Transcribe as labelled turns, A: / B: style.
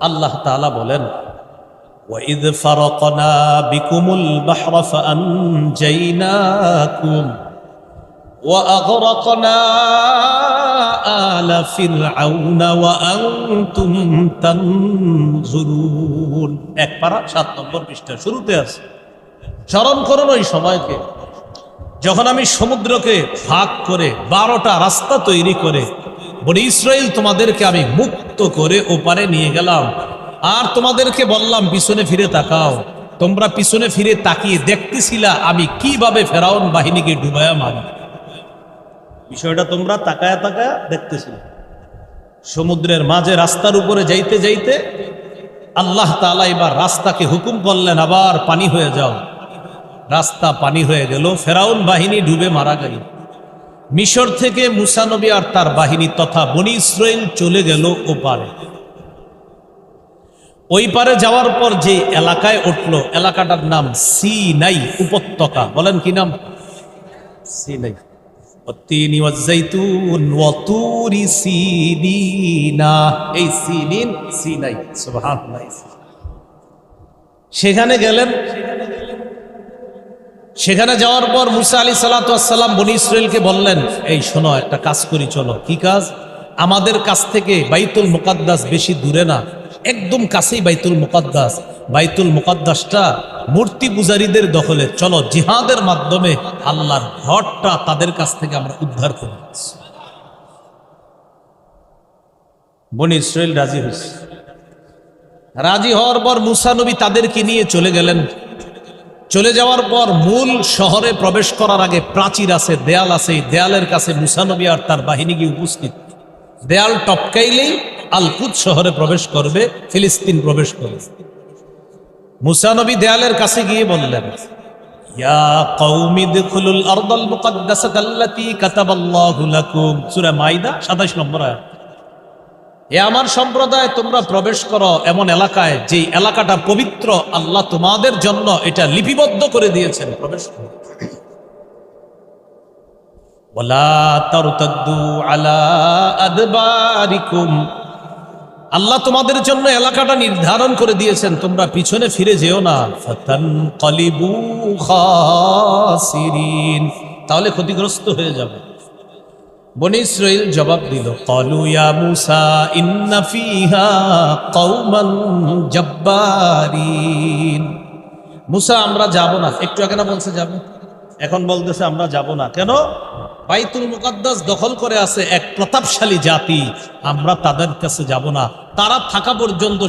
A: আল্লাহ তাআলা বলেন وَإِذْ فَرَقْنَا بِكُمُ الْبَحْرَ فَأَنْجَيْنَاكُمْ وَأَغْرَقْنَا آلَ فِرْعَوْنَ وَأَنْتُمْ تَنْظُرُونَ এক পারা সাত নম্বর পৃষ্ঠা শুরুতে আছে স্মরণ করুন ওই সময়কে যখন আমি সমুদ্রকে ভাগ করে বারোটা রাস্তা তৈরি করে বলে ইসরায়েল তোমাদেরকে আমি মুক্ত করে ওপারে নিয়ে গেলাম। আর তোমাদেরকে বললাম, পিছনে ফিরে তাকাও। তোমরা পিছনে ফিরে তাকিয়ে দেখতেছিলা আমি কীভাবে ফেরাউন বাহিনীকে ডুবায়া মারি। বিষয়টা তোমরা তাকায়া তাকায়া দেখতেছিলে। সমুদ্রের মাঝে রাস্তার উপরে যাইতে যাইতে আল্লাহ তাআলা এবার রাস্তাকে হুকুম করলেন, আবার পানি হয়ে যাও। রাস্তা পানি হয়ে গেল, ফেরাউন বাহিনী ডুবে মারা গেল। মিশর থেকে মুসানবী আর তার বাহিনী তথা বনি ইসরায়েল চলে গেল ওপারে ওই পারে যাওয়ার পর যে এলাকায় উঠল, এলাকাটার নাম সি নাই উপত্যকা। বলেন কি নাম? সিনাই। এই সেখানে গেলেন। সেখানে যাওয়ার পর মুসা আলী সালাতাম বনি ইসরায়েলকে বললেন, এই শোনো, একটা কাজ করি, চলো। কি কাজ? আমাদের কাছ থেকে বাইতুল মুকাদ্দাস বেশি দূরে না, একদম কাছেই বাইতুল মুকাদ্দাস। বাইতুল মুকাদ্দাসটা মূর্তি পূজারীদের দখলে। চলো, জিহাদের মাধ্যমে আল্লাহর ঘরটা তাদের কাছ থেকে আমরা উদ্ধার করি। বনি ইসরায়েল রাজি হয়েছে। রাজি হওয়ার পর মুসা নবী তাদেরকে নিয়ে চলে গেলেন। চলে যাওয়ার পর মূল শহরে প্রবেশ করার আগে প্রাচীর আছে, দেয়াল আছে। দেয়ালের কাছে মুসানবী আর তার বাহিনী গিয়ে উপস্থিত। দেয়াল টপকাইলেই আলকুদ শহরে প্রবেশ করবে, ফিলিস্তিন প্রবেশ করবে। মুসানবী দেয়ালের কাছে গিয়ে বললেন 27 নম্বর আয়াত। এ আমার সম্প্রদায়, তোমরা প্রবেশ করো এমন এলাকায় যে এলাকাটা পবিত্র আল্লাহ তোমাদের জন্য এটা লিপিবদ্ধ করে দিয়েছেন। প্রবেশ করো। আল্লাহ তোমাদের জন্য এলাকাটা নির্ধারণ করে দিয়েছেন, তোমরা পিছনে ফিরে যেও না। তাহলে ক্ষতিগ্রস্ত হয়ে যাবে। বনি ইসরাইল জবাব দিল কলু ইয়া মুসা ইন্না ফিহা কওমান জব্বারিন। মুসা আমরা যাব না। একটু আগে না বলছে যাব? এখন বলতেছে আমরা যাব না। কেন? বাইতুল মুকাদ্দাস দখল করে আছে এক প্রতাপশালী জাতি। আমরা তাদের কাছে যাব না। তারা থাকা পর্যন্ত